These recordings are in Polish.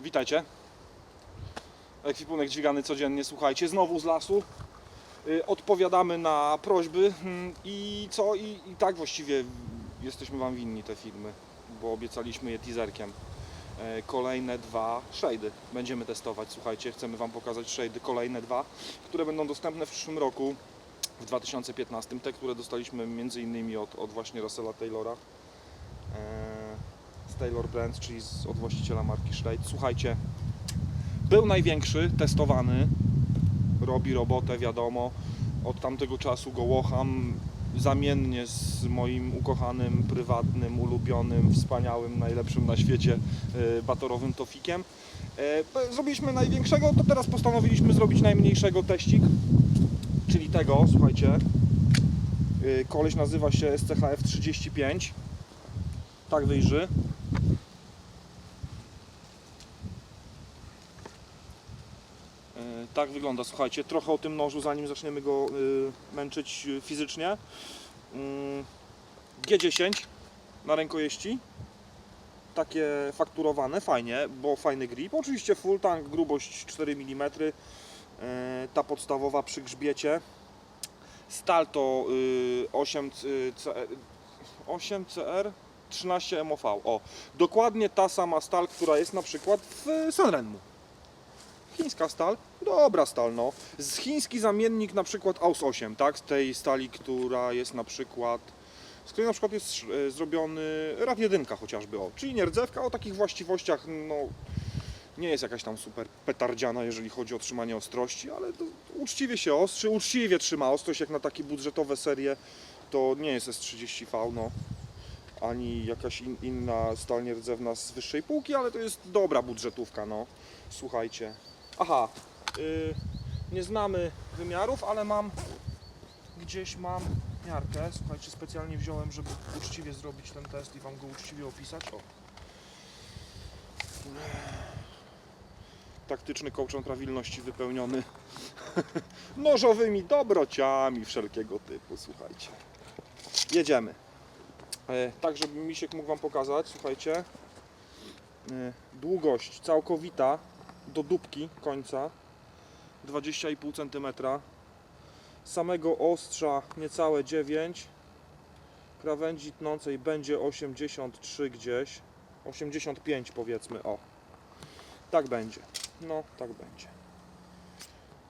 Witajcie. Ekwipunek dźwigany codziennie, słuchajcie, znowu z lasu. Y, Odpowiadamy na prośby mm, i co? I, I tak właściwie jesteśmy Wam winni te filmy, bo obiecaliśmy je teaserkiem. E, Kolejne dwa shade'y będziemy testować, słuchajcie, chcemy Wam pokazać shade'y kolejne dwa, które będą dostępne w przyszłym roku, w 2015. Te, które dostaliśmy innymi od, od właśnie Russella Taylora. E, z Taylor Brands, czyli od właściciela marki Schleit. Słuchajcie, był największy, testowany, robi robotę, wiadomo. Od tamtego czasu go łocham zamiennie z moim ukochanym, prywatnym, ulubionym, wspaniałym, najlepszym na świecie e, batorowym Tofikiem. E, Zrobiliśmy największego, to teraz postanowiliśmy zrobić najmniejszego teścik, czyli tego, słuchajcie. E, Koleś nazywa się SCHF 35. Tak wyjrzy. Tak wygląda, słuchajcie, trochę o tym nożu, zanim zaczniemy go y, męczyć y, fizycznie. Mm, G10 na rękojeści. Takie fakturowane, fajnie, bo fajny grip. Oczywiście full tank, grubość 4 mm. e, Ta podstawowa przy grzbiecie. Stal to y, 8 y, CR, 8 CR 13 MOV. O, dokładnie ta sama stal, która jest na przykład w Sanrenmu. Chińska stal, dobra stal, no. Z chiński zamiennik na przykład AUS 8, tak? Z tej stali, która jest na przykład, z której na przykład jest e, zrobiony RAV 1 chociażby, o. Czyli nie rdzewka, o takich właściwościach, no, nie jest jakaś tam super petardziana, jeżeli chodzi o trzymanie ostrości, ale uczciwie się ostrzy, uczciwie trzyma ostrość, jak na takie budżetowe serie, to nie jest S30V, no ani jakaś in, inna stal nierdzewna z wyższej półki, ale to jest dobra budżetówka, no. Słuchajcie. Aha, y, nie znamy wymiarów, ale mam gdzieś mam miarkę. Słuchajcie, specjalnie wziąłem, żeby uczciwie zrobić ten test i Wam go uczciwie opisać. O. Taktyczny kołczan prawilności wypełniony nożowymi dobrociami wszelkiego typu, słuchajcie. Jedziemy. E, Tak, żeby Misiek mógł Wam pokazać, słuchajcie. E, Długość całkowita do dupki końca 20,5 cm. Samego ostrza niecałe 9. Krawędzi tnącej będzie 83 gdzieś. 85 powiedzmy, o. Tak będzie. No, tak będzie.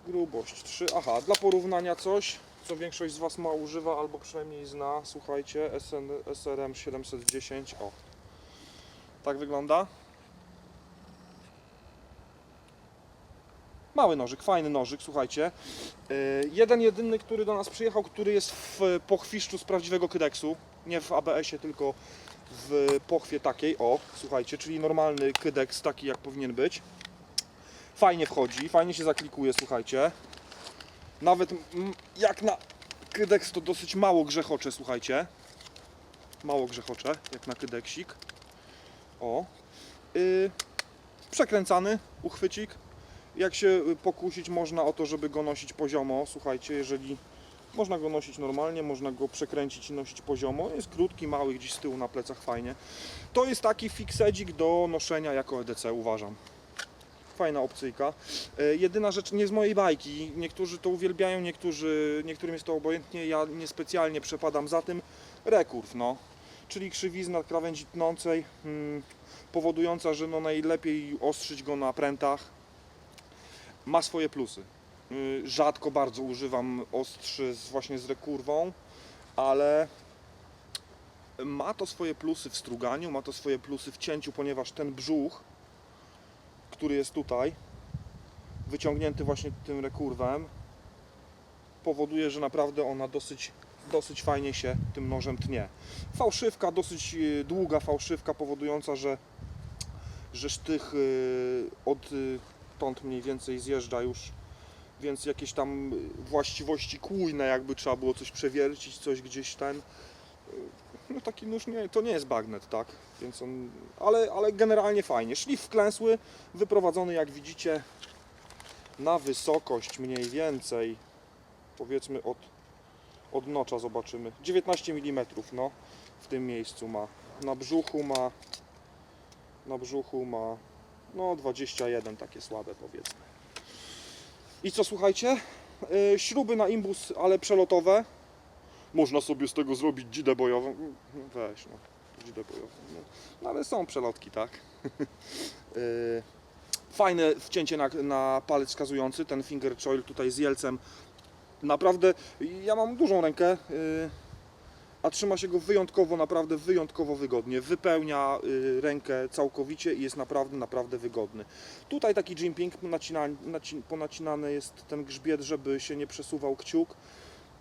Grubość 3. Aha, dla porównania coś, co większość z Was ma używa albo przynajmniej zna. Słuchajcie, SN, SRM 710. O. Tak wygląda. Mały nożyk, fajny nożyk, słuchajcie. Yy, jeden jedyny, który do nas przyjechał, który jest w pochwiszczu z prawdziwego kydeksu. Nie w ABS-ie, tylko w pochwie takiej. O, słuchajcie, czyli normalny kydeks, taki jak powinien być. Fajnie wchodzi, fajnie się zaklikuje, słuchajcie. Nawet jak na kydeks to dosyć mało grzechocze, słuchajcie. Mało grzechocze, jak na kydeksik. O. Yy, przekręcany uchwycik. Jak się y, pokusić można o to, żeby go nosić poziomo, słuchajcie, jeżeli można go nosić normalnie, można go przekręcić i nosić poziomo. Jest krótki, mały, gdzieś z tyłu na plecach, fajnie. To jest taki fixedzik do noszenia jako EDC, uważam. Fajna opcyjka. E, Jedyna rzecz nie z mojej bajki. Niektórzy to uwielbiają, niektórzy, niektórym jest to obojętnie. Ja niespecjalnie przepadam za tym. Rekurw, no. Czyli krzywizna krawędzi tnącej, mm, powodująca, że no najlepiej ostrzyć go na prętach. Ma swoje plusy. Y, Rzadko bardzo używam ostrzy z, właśnie z rekurwą, ale ma to swoje plusy w struganiu, ma to swoje plusy w cięciu, ponieważ ten brzuch, który jest tutaj, wyciągnięty właśnie tym rekurwem, powoduje, że naprawdę ona dosyć, dosyć fajnie się tym nożem tnie. Fałszywka, dosyć y, długa fałszywka, powodująca, że, że sztych y, od y, tąd mniej więcej zjeżdża już więc jakieś tam właściwości kłujne, jakby trzeba było coś przewiercić, coś gdzieś ten. No taki nóż nie, to nie jest bagnet, tak? Więc on, ale, ale generalnie fajnie. Szlif wklęsły, wyprowadzony jak widzicie na wysokość mniej więcej, powiedzmy od, od nocza zobaczymy. 19 mm no, w tym miejscu ma. Na brzuchu ma, na brzuchu ma no 21 takie słabe powiedzmy. I co słuchajcie? Yy, śruby na imbus, ale przelotowe. Można sobie z tego zrobić dzidę bojową. Weź no, dzidę bojową. No, no ale są przelotki, tak? Yy, Fajne wcięcie na, na palec wskazujący, ten finger choil tutaj z jelcem. Naprawdę, ja mam dużą rękę, yy, a trzyma się go wyjątkowo, naprawdę wyjątkowo wygodnie. Wypełnia yy, rękę całkowicie i jest naprawdę, naprawdę wygodny. Tutaj taki jimping, nacina, naci, ponacinany jest ten grzbiet, żeby się nie przesuwał kciuk.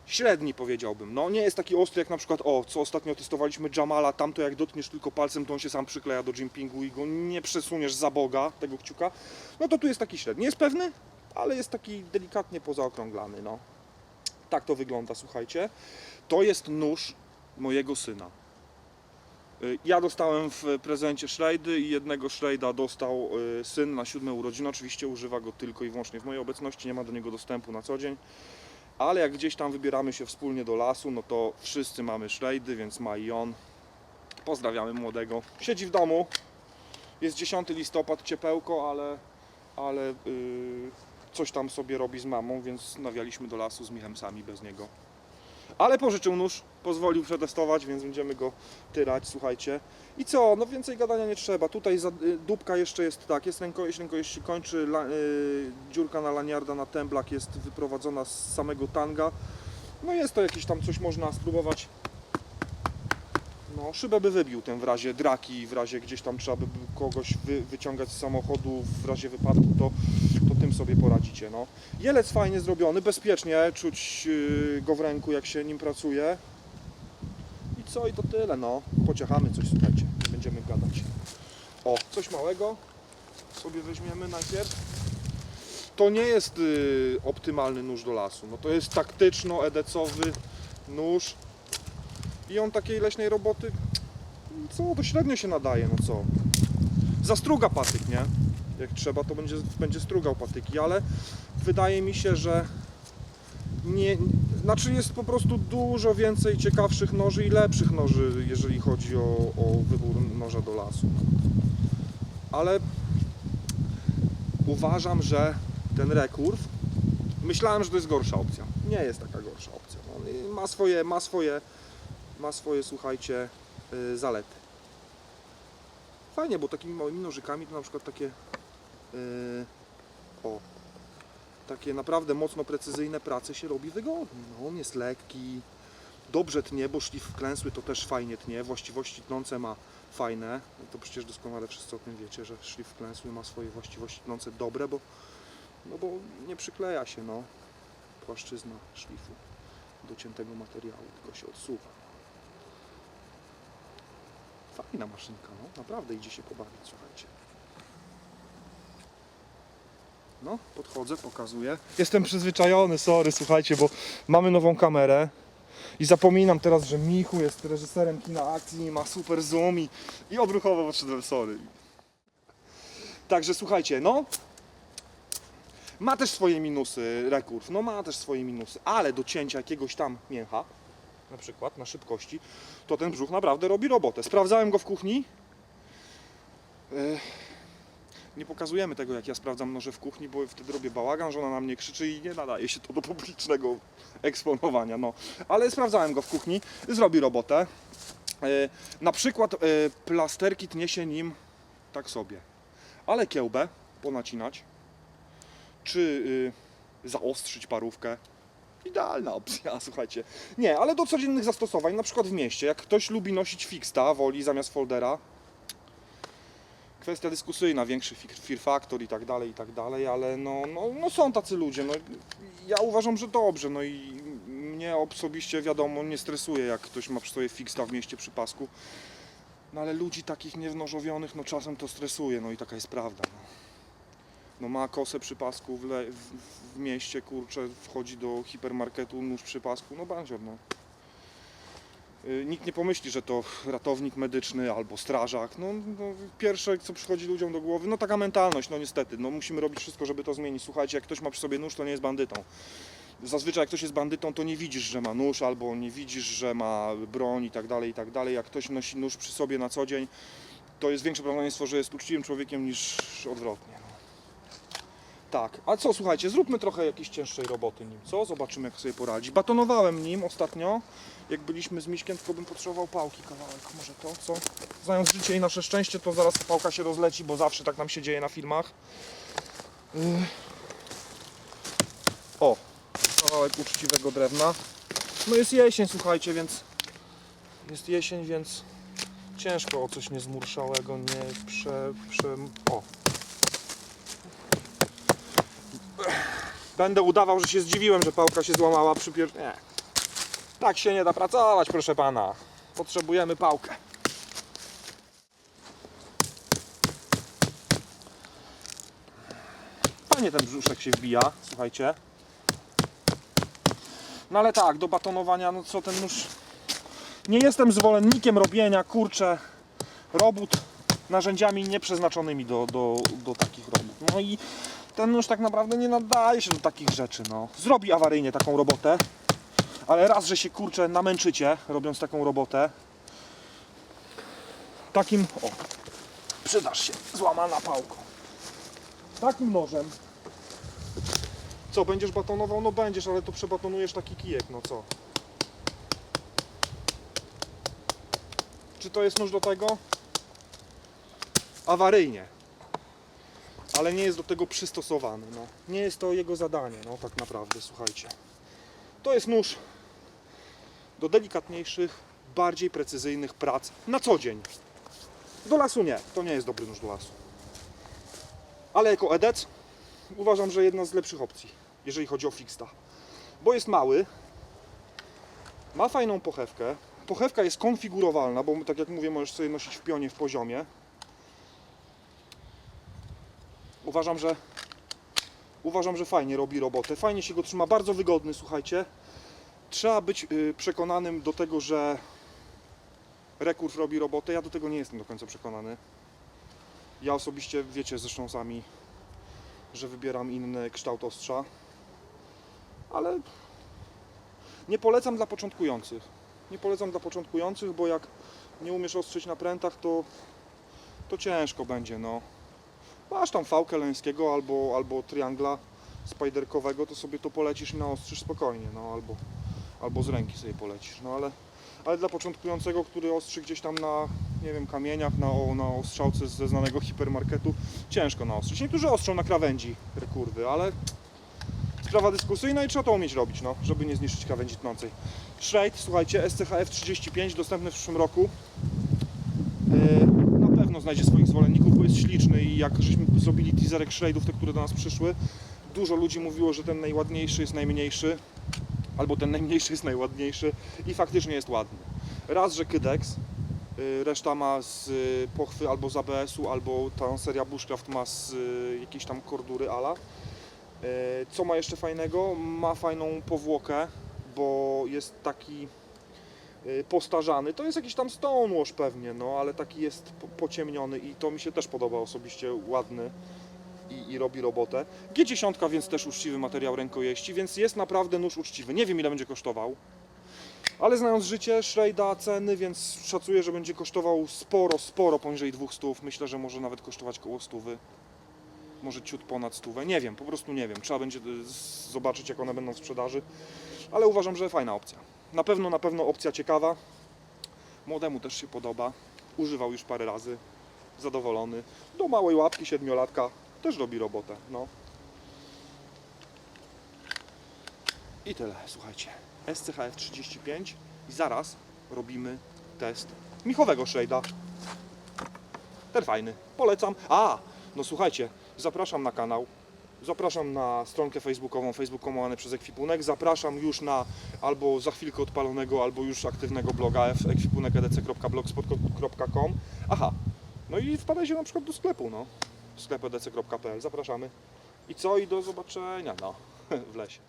Średni powiedziałbym, no nie jest taki ostry jak na przykład, o, co ostatnio testowaliśmy Jamala, tam to jak dotkniesz tylko palcem, to on się sam przykleja do jimpingu i go nie przesuniesz za boga, tego kciuka. No to tu jest taki średni, jest pewny, ale jest taki delikatnie pozaokrąglany, no. Tak to wygląda, słuchajcie. To jest nóż mojego syna. Y, Ja dostałem w prezencie szlejdy i jednego szlejda dostał y, syn na siódme urodziny. Oczywiście używa go tylko i wyłącznie w mojej obecności, nie ma do niego dostępu na co dzień. Ale jak gdzieś tam wybieramy się wspólnie do lasu, no to wszyscy mamy szlejdy, więc ma i on. Pozdrawiamy młodego. Siedzi w domu. Jest 10 listopad, ciepełko, ale, ale yy, coś tam sobie robi z mamą, więc nawialiśmy do lasu z Michem sami bez niego. Ale pożyczył nóż, pozwolił przetestować, więc będziemy go tyrać, słuchajcie. I co, no więcej gadania nie trzeba. Tutaj za, y, dupka jeszcze jest tak, jest rękojeść, rękojeść się kończy, la, y, dziurka na laniarda, na temblak jest wyprowadzona z samego tanga. No jest to jakieś tam coś można spróbować. No, szybę by wybił ten w razie draki, w razie gdzieś tam trzeba by kogoś wy, wyciągać z samochodu, w razie wypadku, to, tym sobie poradzicie. No. Jelec fajnie zrobiony, bezpiecznie, czuć yy, go w ręku jak się nim pracuje. I co, i to tyle, no. Pociechamy coś, słuchajcie, nie będziemy gadać. O, coś małego sobie weźmiemy najpierw. To nie jest y, optymalny nóż do lasu, no to jest taktyczno-edecowy nóż i on takiej leśnej roboty, co, to średnio się nadaje, no co. Zastruga patyk, nie? Jak trzeba, to będzie, będzie strugał patyki, ale wydaje mi się, że nie, znaczy jest po prostu dużo więcej ciekawszych noży i lepszych noży, jeżeli chodzi o, o wybór noża do lasu. Ale uważam, że ten rekurw, myślałem, że to jest gorsza opcja. Nie jest taka gorsza opcja. On ma swoje, ma swoje, ma swoje, słuchajcie, yy, zalety. Fajnie, bo takimi małymi nożykami to na przykład takie o, takie naprawdę mocno precyzyjne prace się robi wygodnie. No, on jest lekki, dobrze tnie, bo szlif wklęsły to też fajnie tnie, właściwości tnące ma fajne. No to przecież doskonale wszyscy o tym wiecie, że szlif wklęsły ma swoje właściwości tnące dobre, bo, no bo nie przykleja się no, płaszczyzna szlifu do ciętego materiału, tylko się odsuwa. Fajna maszynka, no naprawdę idzie się pobawić, słuchajcie. No, podchodzę, pokazuję. Jestem przyzwyczajony, sorry, słuchajcie, bo mamy nową kamerę. I zapominam teraz, że Michu jest reżyserem kina akcji, ma super zoom i, i odruchowo podszedłem, sorry. Także słuchajcie, no. Ma też swoje minusy rekurw, no ma też swoje minusy, ale do cięcia jakiegoś tam mięcha, na przykład na szybkości, to ten brzuch naprawdę robi robotę. Sprawdzałem go w kuchni. Ech, nie pokazujemy tego, jak ja sprawdzam noże w kuchni, bo wtedy robię bałagan, żona na mnie krzyczy i nie nadaje się to do publicznego eksponowania. No. Ale sprawdzałem go w kuchni, zrobi robotę. E, Na przykład e, plasterki tnie się nim tak sobie, ale kiełbę ponacinać, czy y, zaostrzyć parówkę. Idealna opcja, słuchajcie. Nie, ale do codziennych zastosowań, na przykład w mieście, jak ktoś lubi nosić fixta, woli zamiast foldera, kwestia dyskusyjna, większy fi- Fear Factor i tak dalej, i tak dalej, ale no, no, no są tacy ludzie, no, ja uważam, że dobrze, no i mnie osobiście wiadomo, nie stresuje, jak ktoś ma przy sobie fixta w mieście przy pasku, no ale ludzi takich niewnożowionych, no czasem to stresuje, no i taka jest prawda, no. no ma kosę przy pasku w, w, w mieście, kurczę, wchodzi do hipermarketu, nóż przy pasku, no bandzior, no. Y, Nikt nie pomyśli, że to ratownik medyczny albo strażak. No, no, pierwsze, co przychodzi ludziom do głowy, no taka mentalność, no niestety. No, musimy robić wszystko, żeby to zmienić. Słuchajcie, jak ktoś ma przy sobie nóż, to nie jest bandytą. Zazwyczaj jak ktoś jest bandytą, to nie widzisz, że ma nóż, albo nie widzisz, że ma broń i tak dalej, i tak dalej. Jak ktoś nosi nóż przy sobie na co dzień, to jest większe prawdopodobieństwo, że jest uczciwym człowiekiem niż odwrotnie. Tak, a co słuchajcie, zróbmy trochę jakiejś cięższej roboty nim, co? Zobaczymy jak sobie poradzi. Batonowałem nim ostatnio, jak byliśmy z Miśkiem, tylko bym potrzebował pałki kawałek, może to, co? Znając życie i nasze szczęście, to zaraz pałka się rozleci, bo zawsze tak nam się dzieje na filmach. Yy. O, kawałek uczciwego drewna. No jest jesień, słuchajcie, więc jest jesień, więc ciężko o coś niezmurszałego, nie prze... prze... O. Będę udawał, że się zdziwiłem, że pałka się złamała przy pier... Nie. Tak się nie da pracować, proszę pana. Potrzebujemy pałkę. Fajnie ten brzuszek się wbija, słuchajcie. No ale tak, do batonowania, no co ten nóż... Nie jestem zwolennikiem robienia, kurczę, robót narzędziami nieprzeznaczonymi do, do, do takich robót. No i ten nóż tak naprawdę nie nadaje się do takich rzeczy, no. Zrobi awaryjnie taką robotę, ale raz, że się kurczę namęczycie, robiąc taką robotę, takim, o, przydasz się, złamana pałką. Takim nożem. Co, będziesz batonował? No będziesz, ale to przebatonujesz taki kijek, no co? Czy to jest nóż do tego? Awaryjnie. Ale nie jest do tego przystosowany, no. Nie jest to jego zadanie, no tak naprawdę, słuchajcie. To jest nóż do delikatniejszych, bardziej precyzyjnych prac na co dzień. Do lasu nie, to nie jest dobry nóż do lasu. Ale jako edec uważam, że jedna z lepszych opcji, jeżeli chodzi o fixta. Bo jest mały, ma fajną pochewkę. Pochewka jest konfigurowalna, bo tak jak mówię, możesz sobie nosić w pionie w poziomie. Uważam, że uważam, że fajnie robi robotę. Fajnie się go trzyma, bardzo wygodny, słuchajcie. Trzeba być y, przekonanym do tego, że rekurs robi robotę. Ja do tego nie jestem do końca przekonany. Ja osobiście, wiecie zresztą sami, że wybieram inny kształt ostrza. Ale nie polecam dla początkujących. Nie polecam dla początkujących, bo jak nie umiesz ostrzyć na prętach, to, to ciężko będzie, no. Masz tam fałkę leńskiego albo, albo triangla spiderkowego, to sobie to polecisz i naostrzysz spokojnie, no albo, albo z ręki sobie polecisz, no ale, ale dla początkującego, który ostrzy gdzieś tam na, nie wiem, kamieniach, na, na ostrzałce ze znanego hipermarketu, ciężko naostrzyć. Niektórzy ostrzą na krawędzi rekurwy, ale sprawa dyskusyjna i trzeba to umieć robić, no, żeby nie zniszczyć krawędzi tnącej. Shade, słuchajcie, SCHF 35, dostępny w przyszłym roku. Yy, na pewno znajdzie swoich zwolenników, jest śliczny i jak żeśmy zrobili teaserek Shade'ów, te, które do nas przyszły, dużo ludzi mówiło, że ten najładniejszy jest najmniejszy, albo ten najmniejszy jest najładniejszy i faktycznie jest ładny. Raz, że Kydex, yy, reszta ma z yy, pochwy albo z ABS-u, albo ta seria Bushcraft ma z yy, jakiejś tam kordury ala. Co ma jeszcze fajnego? Ma fajną powłokę, bo jest taki y, postarzany. To jest jakiś tam stonewash pewnie, no ale taki jest po- pociemniony i to mi się też podoba osobiście, ładny i, i robi robotę. G10 więc też uczciwy materiał rękojeści, więc jest naprawdę nóż uczciwy. Nie wiem ile będzie kosztował, ale znając życie, Schreida ceny, więc szacuję, że będzie kosztował sporo, sporo poniżej 200. Myślę, że może nawet kosztować koło 100. Może ciut ponad 100. Nie wiem, po prostu nie wiem. Trzeba będzie zobaczyć jak one będą w sprzedaży, ale uważam, że fajna opcja. Na pewno, na pewno opcja ciekawa. Młodemu też się podoba. Używał już parę razy. Zadowolony. Do małej łapki siedmiolatka też robi robotę. No. I tyle, słuchajcie. SCHF 35 i zaraz robimy test michowego shade'a. Ten fajny. Polecam. A, no słuchajcie, zapraszam na kanał. Zapraszam na stronkę facebookową, facebook.com przez ekwipunek. Zapraszam już na albo za chwilkę odpalonego, albo już aktywnego bloga ekwipunekedc.blogspot.com. Aha, no i wpadajcie na przykład do sklepu, no. w sklepie dc.pl. Zapraszamy. I co? I do zobaczenia no, w lesie.